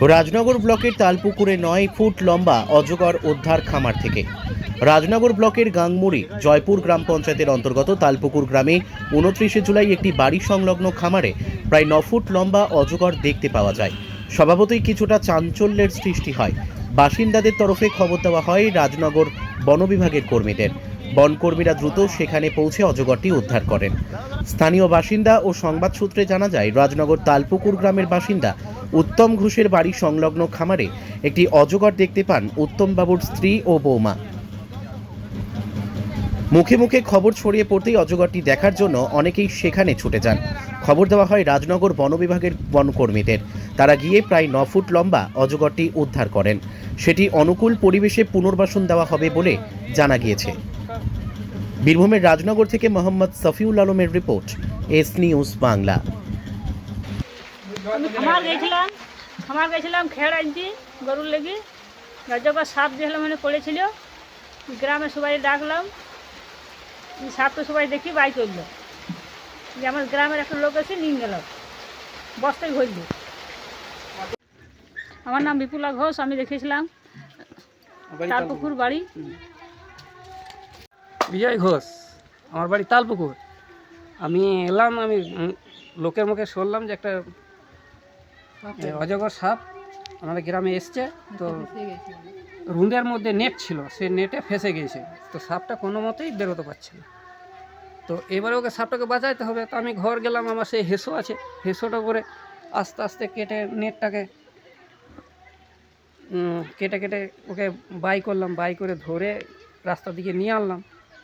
রাজনগর ব্লকের তালপুকুরে নয় ফুট লম্বা অজগর উদ্ধার খামার থেকে। রাজনগর ব্লকের গাংমুড়ি, জয়পুর গ্রাম পঞ্চায়েতের অন্তর্গত তালপুকুর গ্রামে উনত্রিশে জুলাই একটি বাড়ি সংলগ্ন খামারে প্রায় ন ফুট লম্বা অজগর দেখতে পাওয়া যায়। স্বভাবতই কিছুটা চাঞ্চল্যের সৃষ্টি হয়। বাসিন্দাদের তরফে খবর দেওয়া হয় রাজনগর বন বিভাগের কর্মীদের। বনকর্মীরা দ্রুত সেখানে পৌঁছে অজগরটি উদ্ধার করেন। স্থানীয় বাসিন্দা ও সংবাদ সূত্রে জানা যায়, রাজনগর তালপুকুর গ্রামের বাসিন্দা উত্তম ঘোষের বাড়ি সংলগ্ন খামারে একটি অজগর দেখতে পান উত্তম বাবুর স্ত্রী ও বৌমা। মুখে মুখে খবর ছড়িয়ে পড়তেই অজগরটি দেখার জন্য অনেকেই সেখানে ছুটে যান। খবর দেওয়া হয় রাজনগর বন বিভাগের বনকর্মীদের। তারা গিয়ে প্রায় ন ফুট লম্বা অজগরটি উদ্ধার করেন। সেটি অনুকূল পরিবেশে পুনর্বাসন দেওয়া হবে বলে জানা গিয়েছে। বীরভূমের রাজনগর থেকে মোহাম্মদ সফিউল আলমের রিপোর্ট, এস নিউজ বাংলা। খামার গেছিলাম খামার গেছিলাম খেড় আনতে গরুর লেগে রাজ্যকার সাপ দেখলাম মানে পড়েছিল গ্রামে সবাই ডাকলাম সাপ তো সবাই দেখি বাই করল যে আমার গ্রামের একটা লোক এসে নিয়ে গেল বস্তায় ভরল আমার নাম বিপুলা ঘোষ আমি দেখেছিলাম তালপুকুর বাড়ি বিজয় ঘোষ আমার বাড়ি তালপুকুর আমি এলাম আমি লোকের মুখে শুনলাম যে একটা অজগর সাপ আমাদের গ্রামে এসছে তো রুন্ডের মধ্যে নেট ছিল সে নেটে ফেসে গিয়েছে। তো সাপটা কোনো মতেই বেরোতে পারছে না। তো এবারে ওকে সাপটাকে বাঁচাইতে হবে। তো আমি ঘর গেলাম আমার সেই হেসো আছে। হেসোটা করে আস্তে আস্তে কেটে নেটটাকে কেটে কেটে ওকে বাই করলাম। বাই করে ধরে রাস্তা দিকে নিয়ে আনলাম।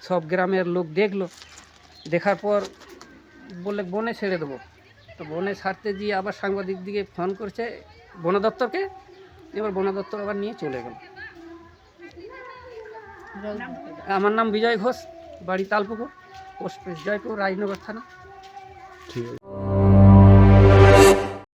সব গ্রামের লোক দেখল। দেখার পর বললে বনে ছেড়ে দেবো। তো বনে ছাড়তে গিয়ে আবার সাংবাদিক দিকে ফোন করছে বন দপ্তরকে, এবার বন দপ্তর আবার নিয়ে চলে গেল। আমার নাম বিজয় ঘোষ, বাড়ি তালপুকুর, পোস্ট জয়পুর, রাজনগর থানা।